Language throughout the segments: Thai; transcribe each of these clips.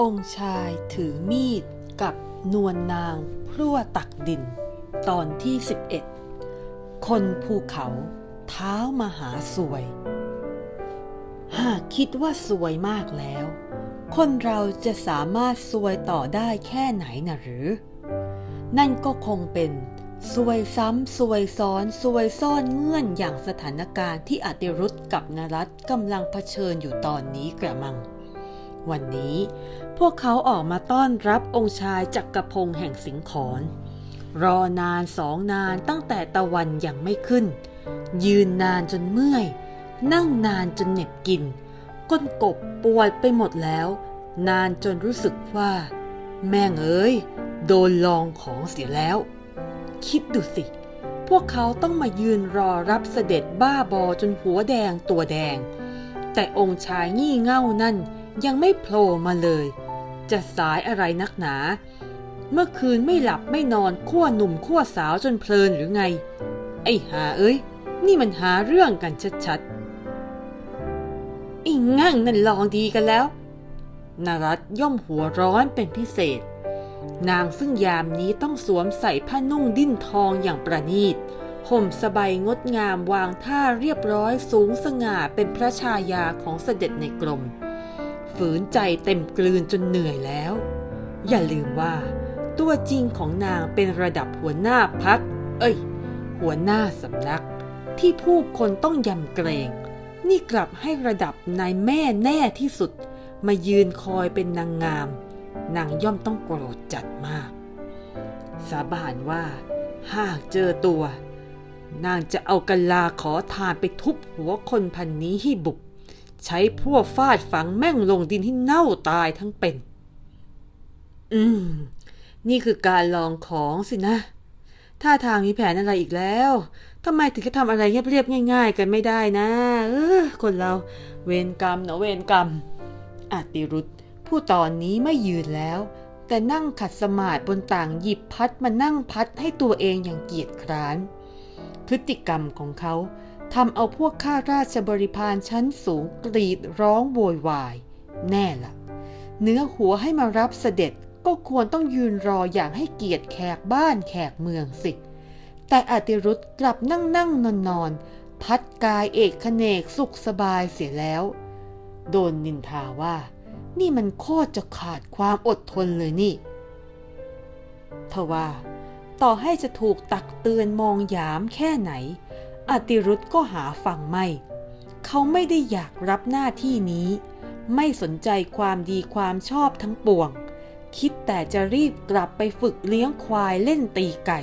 องค์ชายถือมีดกับนวลนางพลั่วตักดิน ตอนที่ 11 คนภูเขาเท้ามหาสวย หากคิดว่าสวยมากแล้ว คนเราจะสามารถสวยต่อได้แค่ไหนนะหรือ นั่นก็คงเป็นสวยซ้ำสวยซ้อนสวยซ่อนเงื่อนอย่างสถานการณ์ที่อติรุธกับนรัตกำลังเผชิญอยู่ตอนนี้กระมัง วันนี้พวกเขาออกมาต้อนรับองค์ชายจักกรพงษ์แห่งสิงขรรอนานสองนานตั้งแต่ตะวันยังไม่ขึ้น ยืนนานจนเมื่อย นั่งนานจนเหน็บกิน ก้นกบปวดไปหมดแล้ว นานจนรู้สึกว่า แม่งเอ้ย โดนลองของเสียแล้ว คิดดูสิ พวกเขาต้องมายืนรอรับเสด็จบ้าบอจนหัวแดงตัวแดง แต่องค์ชายงี่เง่านั่น ยังไม่โผล่มาเลย จะสายอะไรนักหนา เมื่อคืนไม่หลับไม่นอนขั้วหนุ่มขั้วสาวจนเพลินหรือไง ไอ้หาเอ้ย นี่มันหาเรื่องกันชัดๆไอ้งั่งนั่นลองดีกันแล้วนรัตย่อมหัวร้อนเป็นพิเศษ นางซึ่งยามนี้ต้องสวมใส่ผ้านุ่งดิ้นทองอย่างประณีตห่มสบายงดงามวางท่าเรียบร้อยสูงสง่าเป็นพระชายาของเสด็จในกรม ฝืนใจเต็มกลืนจนเหนื่อยแล้ว อย่าลืมว่า ตัวจริงของนางเป็นระดับหัวหน้าพัก เอ้ย หัวหน้าสำนัก ที่ผู้คนต้องยำเกรง นี่กลับให้ระดับนายแม่แน่ที่สุด มายืนคอยเป็นนางงาม นางย่อมต้องโกรธจัดมาก สาบานว่า หากเจอตัวนางจะเอากันลาขอทานไปทุบหัวคนพันนี้ให้บุบ ใช้พวกฟาดฝังแม่งลงดินที่เน่าตายทั้งเป็น อืม นี่คือการลองของสินะ ท่าทางมีแผนอะไรอีกแล้วทำไมถึงจะทำอะไรเรียบๆง่าย ๆ กันไม่ได้นะ เออ คนเราเวรกรรมเนาะเวรกรรมอติรุธผู้ตอนนี้ไม่ยืนแล้ว แต่นั่งขัดสมาธิบนต่างหยิบพัดมานั่งพัดให้ตัวเองอย่างเกียจคร้าน พฤติกรรมของเขา ทำเอาพวกข้าราชบริพารชั้นสูงกรีดร้องโวยวาย แน่ละเนื้อหัวให้มารับเสด็จก็ควรต้องยืนรออย่างให้เกียรติแขกบ้านแขกเมืองสิ แต่อติรุธกลับนั่งนั่งนอนนอนพัดกายเอกขเนกสุขสบายเสียแล้ว โดนนินทาว่า นี่มันโคตรจะขาดความอดทนเลยนี่ทว่า ต่อให้จะถูกตักเตือนมองยามแค่ไหน อติรุธก็หาฟังไม่ เขาไม่ได้อยากรับหน้าที่นี้ ไม่สนใจความดีความชอบทั้งปวง คิดแต่จะรีบกลับไปฝึกเลี้ยงควายเล่นตีไก่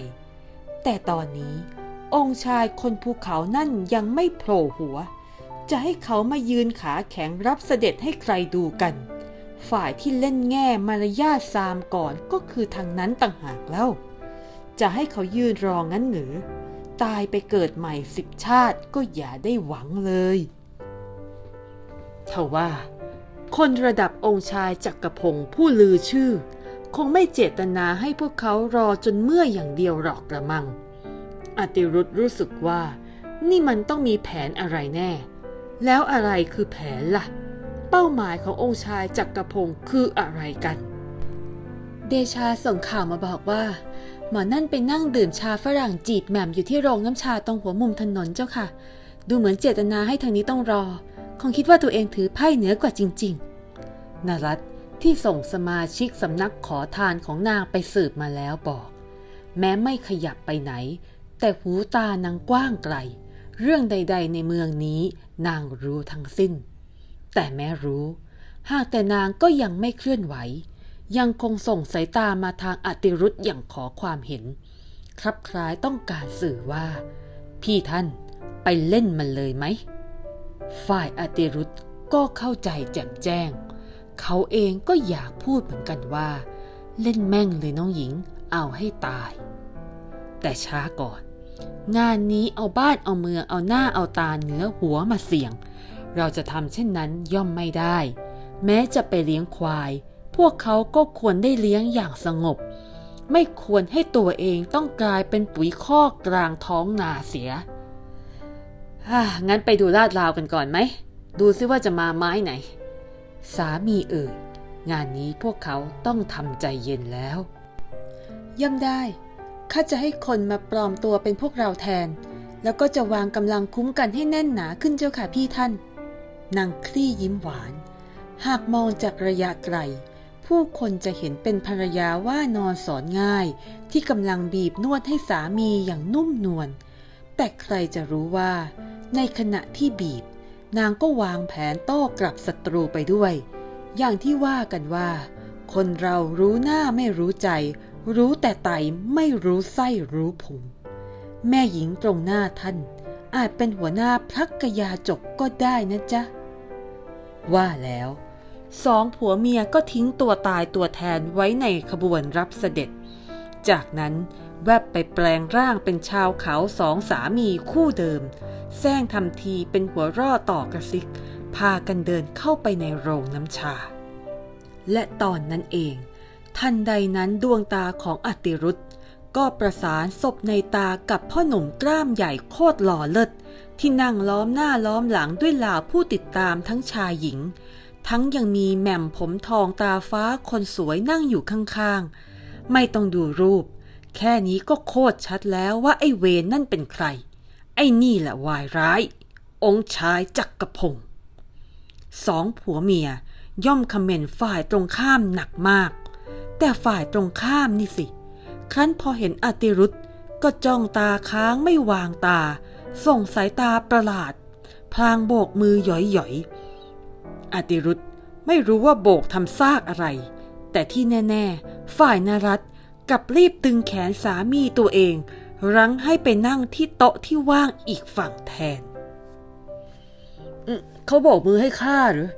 แต่ตอนนี้ องค์ชายคนภูเขานั่นยังไม่โผล่หัว จะให้เขามายืนขาแข็งรับเสด็จให้ใครดูกัน ฝ่ายที่เล่นแง่มารยาทซามก่อนก็คือทางนั้นต่างหากแล้ว จะให้เขายืนรองั้นหรือ ตายไปเกิดใหม่สิบชาติก็อย่าได้หวังเลยทว่า คนระดับองค์ชายจักกรพงศ์ผู้ลือชื่อ คงไม่เจตนาให้พวกเขารอจนเมื่อยอย่างเดียวหรอกกระมัง อติรุธรู้สึกว่า นี่มันต้องมีแผนอะไรแน่ แล้วอะไรคือแผนล่ะ เป้าหมายขององค์ชายจักกรพงศ์คืออะไรกัน เดชาส่งข่าวมาบอกว่า หมอนั่นไปนั่งดื่มชาฝรั่งจีบแหม่มอยู่ที่โรงน้ำชาตรงหัวมุมถนนเจ้าค่ะ ดูเหมือนเจตนาให้ทางนี้ต้องรอ คงคิดว่าตัวเองถือไพ่เหนือกว่าจริงๆนรัตที่ส่งสมาชิกสำนักขอทานของนางไปสืบมาแล้วบอก แม้ไม่ขยับไปไหน แต่หูตานางกว้างไกล เรื่องใด ๆ ในเมืองนี้นางรู้ทั้งสิ้น แต่แม้รู้ หากแต่นางก็ยังไม่เคลื่อนไหว ยังคงส่งสายตามาทางอติรุธอย่างขอความเห็น ครับคล้ายต้องการสื่อว่า พี่ท่านไปเล่นมันเลยไหม ฝ่ายอติรุธก็เข้าใจแจ่มแจ้ง เขาเองก็อยากพูดเหมือนกันว่า เล่นแม่งเลยน้องหญิงเอาให้ตาย แต่ช้าก่อน งานนี้เอาบ้านเอาเมืองเอาหน้าเอาตาเหนือหัวมาเสี่ยง เราจะทำเช่นนั้นย่อมไม่ได้ แม้จะไปเลี้ยงควาย พวกเขาก็ควรได้เลี้ยงอย่างสงบ ไม่ควรให้ตัวเองต้องกลายเป็นปุ๋ยคอกกลางท้องนาเสียฮ่างั้นไปดูลาดราวกันก่อนไหม ดูซิว่าจะมาไม้ไหน สามีเอ่ยงานนี้พวกเขาต้องทำใจเย็นแล้ว ย่ำได้ข้าจะให้คนมาปลอมตัวเป็นพวกเราแทน แล้วก็จะวางกำลังคุ้มกันให้แน่นหนาขึ้นเจ้าค่ะพี่ท่าน นางคลี่ยิ้มหวาน หากมองจากระยะไกล ผู้คนจะเห็นเป็นภรรยาว่านอนสอนง่าย ที่กำลังบีบนวดให้สามีอย่างนุ่มนวล แต่ใครจะรู้ว่า ในขณะที่บีบ นางก็วางแผนโต้กลับศัตรูไปด้วย อย่างที่ว่ากันว่า คนเรารู้หน้าไม่รู้ใจ รู้แต่ไตไม่รู้ไส้รู้พุงแม่หญิงตรงหน้าท่าน อาจเป็นหัวหน้าพระกยาจกก็ได้นะจ๊ะ ว่าแล้ว สองผัวเมียก็ทิ้งตัวตายตัวแทนไว้ในขบวนรับเสด็จ จากนั้นแวบไปแปลงร่างเป็นชาวเขาสองสามีคู่เดิมแซงทำทีเป็นหัวร่อต่อกระซิก พากันเดินเข้าไปในโรงน้ำชา และตอนนั้นเอง ทันใดนั้นดวงตาของอติรุธก็ประสานศพในตากับพ่อหนุ่มกล้ามใหญ่โคตรหล่อเลิศที่นั่งล้อมหน้าล้อมหลังด้วยเหล่าผู้ติดตามทั้งชายหญิง ทั้งยังมีแหม่มผมทองตาฟ้าคนสวยนั่งอยู่ข้างๆ ไม่ต้องดูรูป แค่นี้ก็โคตรชัดแล้วว่าไอ้เวนนั่นเป็นใคร ไอ้นี่แหละวายร้าย องค์ชายจักกรพงศ์สองผัวเมียย่อมคอมเมนต์ฝ่ายตรงข้ามหนักมาก แต่ฝ่ายตรงข้ามนี่สิ ครั้นพอเห็นอติรุธก็จ้องตาค้างไม่วางตา ส่งสายตาประหลาด พลางโบกมือหย่อยๆ อติรุธไม่รู้ว่าโบกทำซากอะไร แต่ที่แน่ ๆ ฝ่ายนรัตกลับรีบตึงแขนสามีตัวเอง รั้งให้ไปนั่งที่โต๊ะที่ว่างอีกฝั่งแทน เขาโบกมือให้ข้าหรือ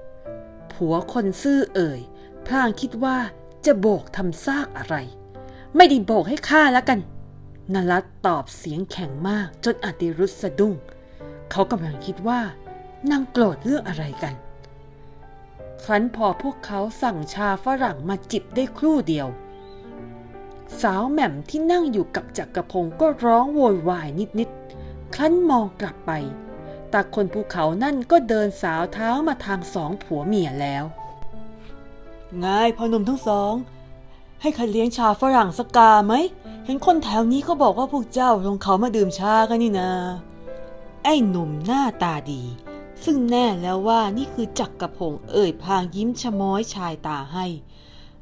ผัวคนซื่อเอ่ย พลางคิดว่าจะโบกทำซากอะไร ไม่ได้โบกให้ข้าแล้วกันนรัตตอบเสียงแข็งมากจนอติรุธสะดุ้ง เขากำลังคิดว่านางโกรธเรื่องอะไรกัน ครั้นพอพวกเขาสั่งชาฝรั่งมาจิบได้ครู่เดียว สาวแหม่มที่นั่งอยู่กับจักรพงศ์ก็ร้องโวยวายนิดๆ ครั้นมองกลับไป ตาคนภูเขานั่นก็เดินสาวเท้ามาทางสองผัวเมียแล้วไงพอหนุ่มทั้งสอง ให้ใครเลี้ยงชาฝรั่งสกกาไหม เห็นคนแถวนี้เขาบอกว่าพวกเจ้าลงเขามาดื่มชากันนี่นา ไอ้หนุ่มหน้าตาดี ซึ่งแน่แล้วว่านี่คือจักกระพงศ์เอ่ยพางยิ้มชะม้อยชายตาให้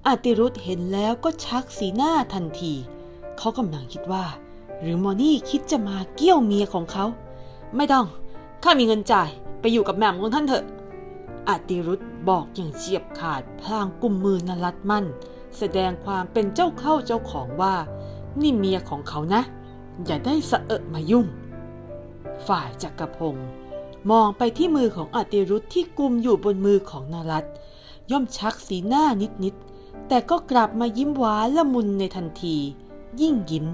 อาติรุธเห็นแล้วก็ชักสีหน้าทันที เขากำลังคิดว่า หรือมอนี่คิดจะมาเกี้ยวเมียของเขา ไม่ต้อง ข้ามีเงินจ่ายไปอยู่กับแม่มของท่านเถอะ อาติรุธบอกอย่างเฉียบขาดพลางกุมมือนรัดมั่น แสดงความเป็นเจ้าเข้าเจ้าของว่า นี่เมียของเขานะ อย่าได้สะเอะมายุ่ง ฝ่ายจักรพงศ์ มองไปที่มือของอติรุธที่กุมอยู่บนมือของนารัตย่อมชักสีหน้านิดๆ แต่ก็กลับมายิ้มหวานละมุนในทันที ยิ่งยิ้ม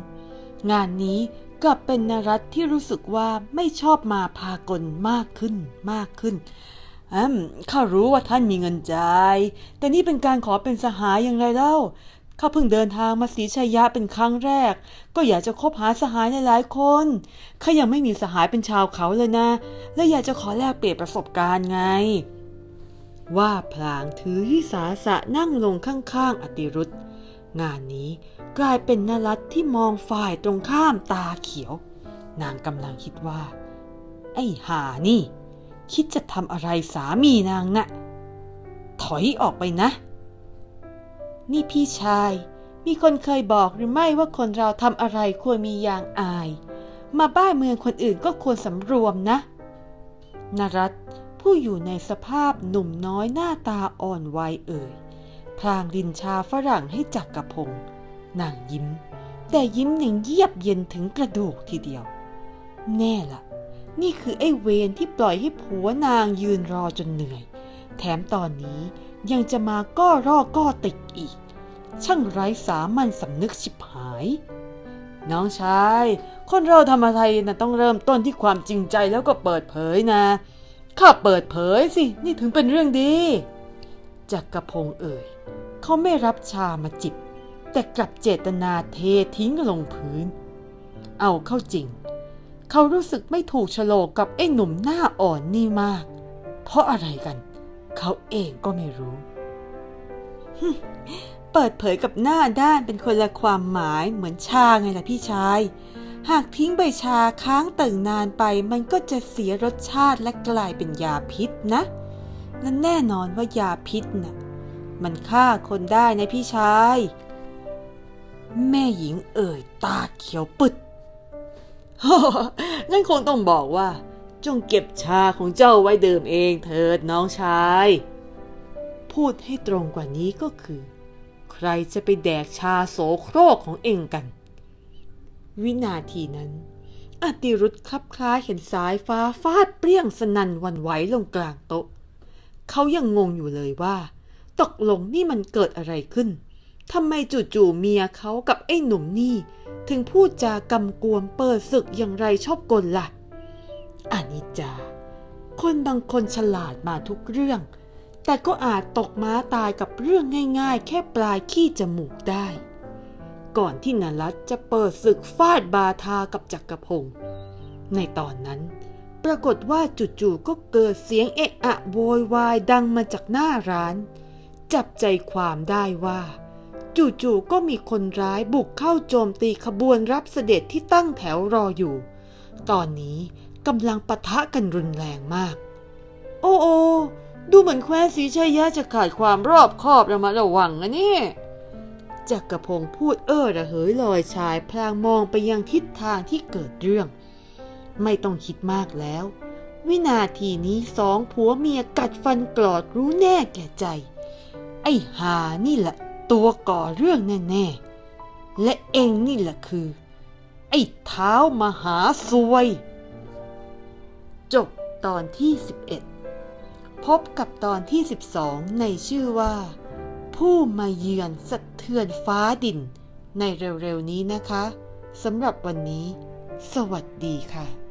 งานนี้กลับเป็นนรัตที่รู้สึกว่าไม่ชอบมาพากลมากขึ้นมากขึ้นอืมข้ารู้ว่าท่านมีเงินจ่าย แต่นี่เป็นการขอเป็นสหายอย่างไรเล่า ข้าเพิ่งเดินทางมาศรีชัยยะเป็นครั้งแรก ก็อยากจะคบหาสหายหลายๆคนข้ายังไม่มีสหายเป็นชาวเขาเลยนะ และอยากจะขอแลกเปลี่ยนประสบการณ์ไง ว่าพลางถือวิสาสะนั่งลงข้างๆ อติรุธงานนี้กลายเป็นนรัตที่มองฝ่ายตรงข้ามตาเขียว นางกำลังคิดว่า ไอ้หานี่ คิดจะทำอะไรสามีนางนะ่ะถอยออกไปนะ นี่พี่ชาย มีคนเคยบอกหรือไม่ว่าคนเราทำอะไรควรมีอย่างอาย มาบ้านเมืองคนอื่นก็ควรสำรวมนะ นรัตผู้อยู่ในสภาพหนุ่มน้อยหน้าตาอ่อนวัยเอ่ย พลางดินชาฝรั่งให้จักกระพง นางยิ้ม แต่ยิ้มอย่างเยียบเย็นถึงกระดูกทีเดียว แน่ล่ะ นี่คือไอ้เวรที่ปล่อยให้ผัวนางยืนรอจนเหนื่อย แถมตอนนี้ ยังจะมาก้อร่อก้อติกอีก ช่างไร้สามัญสำนึกชิบหาย น้องชาย คนเราทำอะไรนะต้องเริ่มต้นที่ความจริงใจแล้วก็เปิดเผยนะ ข้าเปิดเผยสิ นี่ถึงเป็นเรื่องดี จักกระพงเอ่ย เขาไม่รับชามาจิบ แต่กลับเจตนาเททิ้งลงพื้น เอาเข้าจริง เขารู้สึกไม่ถูกโฉลกกับไอ้หนุ่มหน้าอ่อนนี่มาก เพราะอะไรกัน เขาเองก็ไม่รู้ เปิดเผยกับหน้าด้านเป็นคนละความหมายเหมือนชาไงล่ะพี่ชาย หากทิ้งใบชาค้างติ่งนานไป มันก็จะเสียรสชาติและกลายเป็นยาพิษนะ และแน่นอนว่ายาพิษน่ะ มันฆ่าคนได้นะพี่ชาย แม่หญิงเอ่ยตาเขียวปึดนั่นคงต้องบอกว่า จงเก็บชาของเจ้าไว้ดื่มเองเถิดน้องชาย พูดให้ตรงกว่านี้ก็คือ ใครจะไปแดกชาโสโครกของเองกัน วินาทีนั้น อติรุธคลับคล้ายเห็นสายฟ้าฟาดเปรี้ยงสนั่นวันไหวลงกลางโต๊ะ เขายังงงอยู่เลยว่า ตกลงนี่มันเกิดอะไรขึ้นทำไมจู่ๆเมียเขากับไอ้หนุ่มนี่ ถึงพูดจากำกวมเปิดศึกอย่างไรชอบกลล่ะ อานิจจา คนบางคนฉลาดมาทุกเรื่อง แต่ก็อาจตกม้าตายกับเรื่องง่ายๆ แค่ปลายขี้จมูกได้ ก่อนที่นรัตจะเปิดศึกฟาดบาทากับจักรพงศ์ในตอนนั้น ปรากฏว่าจู่ๆก็เกิดเสียงเอะอะโวยวายดังมาจากหน้าร้าน จับใจความได้ว่าจู่ๆก็มีคนร้ายบุกเข้าโจมตีขบวนรับเสด็จที่ตั้งแถวรออยู่ ตอนนี้ กำลังปะทะกันรุนแรงมาก โอ้โอดูเหมือนแคว้นสีชัยยะจะขาดความรอบคอบระมัดระวังนะเนี่ยจักรพงพูดเอ้อระเหยลอยชายพลางมองไปยังทิศทางที่เกิดเรื่อง ไม่ต้องคิดมากแล้ว วินาทีนี้สองผัวเมียกัดฟันกรอดรู้แน่แก่ใจ ไอ้หานี่แหละตัวก่อเรื่องแน่ๆและเองนี่แหละคือ ไอ้เท้ามหาซวย จบตอนที่ 11 พบกับตอนที่ 12 ในชื่อว่า ผู้มาเยือนสะเทือนฟ้าดิน ในเร็วๆนี้นะคะสำหรับวันนี้ สวัสดีค่ะ